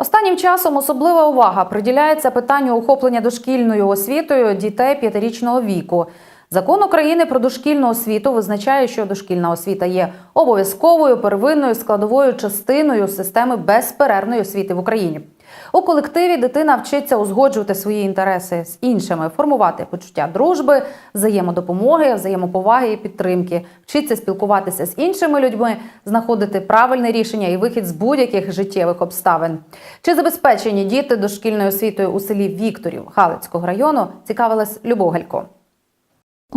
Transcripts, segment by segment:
Останнім часом особлива увага приділяється питанню охоплення дошкільною освітою дітей п'ятирічного віку. Закон України про дошкільну освіту визначає, що дошкільна освіта є обов'язковою первинною складовою частиною системи безперервної освіти в Україні. У колективі дитина вчиться узгоджувати свої інтереси з іншими, формувати почуття дружби, взаємодопомоги, взаємоповаги і підтримки, вчиться спілкуватися з іншими людьми, знаходити правильне рішення і вихід з будь-яких життєвих обставин. Чи забезпечені діти дошкільною освітою у селі Вікторів Галицького району? Цікавилась Любов Галько.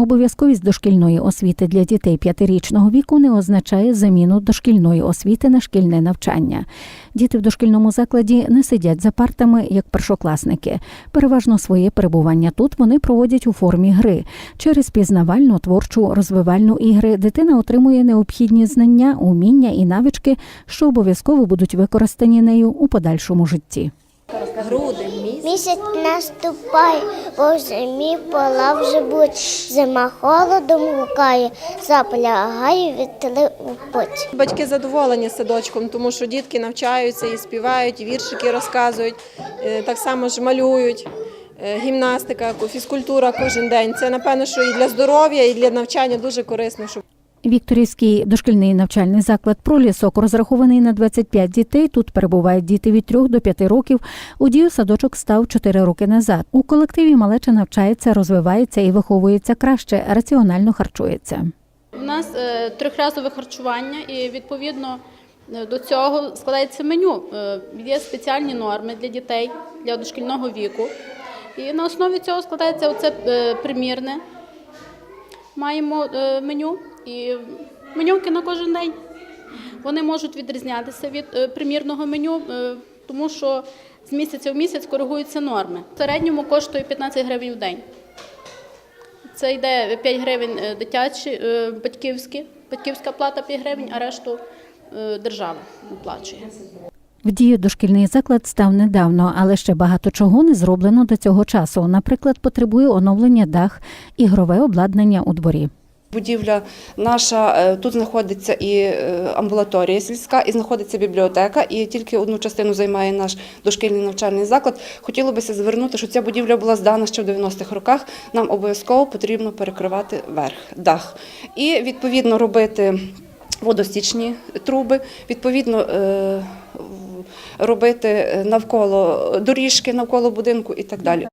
Обов'язковість дошкільної освіти для дітей п'ятирічного віку не означає заміну дошкільної освіти на шкільне навчання. Діти в дошкільному закладі не сидять за партами як першокласники. Переважно своє перебування тут вони проводять у формі гри. Через пізнавальну, творчу, розвивальну ігри дитина отримує необхідні знання, уміння і навички, що обов'язково будуть використані нею у подальшому житті. Грудень місяць. Наступає, бо в зимі пола вже будь. Зима холодом гукає, заполягає вітри у путь. Батьки задоволені садочком, тому що дітки навчаються і співають, і віршики розказують, е, так само ж малюють. е, Гімнастика, фізкультура кожен день. Це напевно, що і для здоров'я, і для навчання дуже корисно. Щоб Вікторівський дошкільний навчальний заклад «Пролісок» розрахований на 25 дітей. Тут перебувають діти від 3 до 5 років. У дію садочок став 4 роки назад. У колективі малеча навчається, розвивається і виховується краще, раціонально харчується. У нас е, трьохразове харчування, і відповідно е, до цього складається меню. Е, Є спеціальні норми для дітей для дошкільного віку. І на основі цього складається оце примірне. Маємо меню і менюки на кожен день. Вони можуть відрізнятися від е, примірного меню, е, тому що з місяця в місяць коригуються норми. В середньому коштує 15 гривень в день. Це йде 5 гривень е, дитячі, батьківські, батьківська плата 5 гривень, а решту держава оплачує. В дію дошкільний заклад став недавно, але ще багато чого не зроблено до цього часу. Наприклад, потребує оновлення дах, ігрове обладнання у дворі. Будівля наша е, тут знаходиться і е, амбулаторія сільська, і знаходиться бібліотека, і тільки одну частину займає наш дошкільний навчальний заклад. Хотілося б звернути, що ця будівля була здана ще в 90-х роках. Нам обов'язково потрібно перекривати верх, дах. І відповідно робити водостічні труби, відповідно е, робити навколо доріжки, навколо будинку і так далі.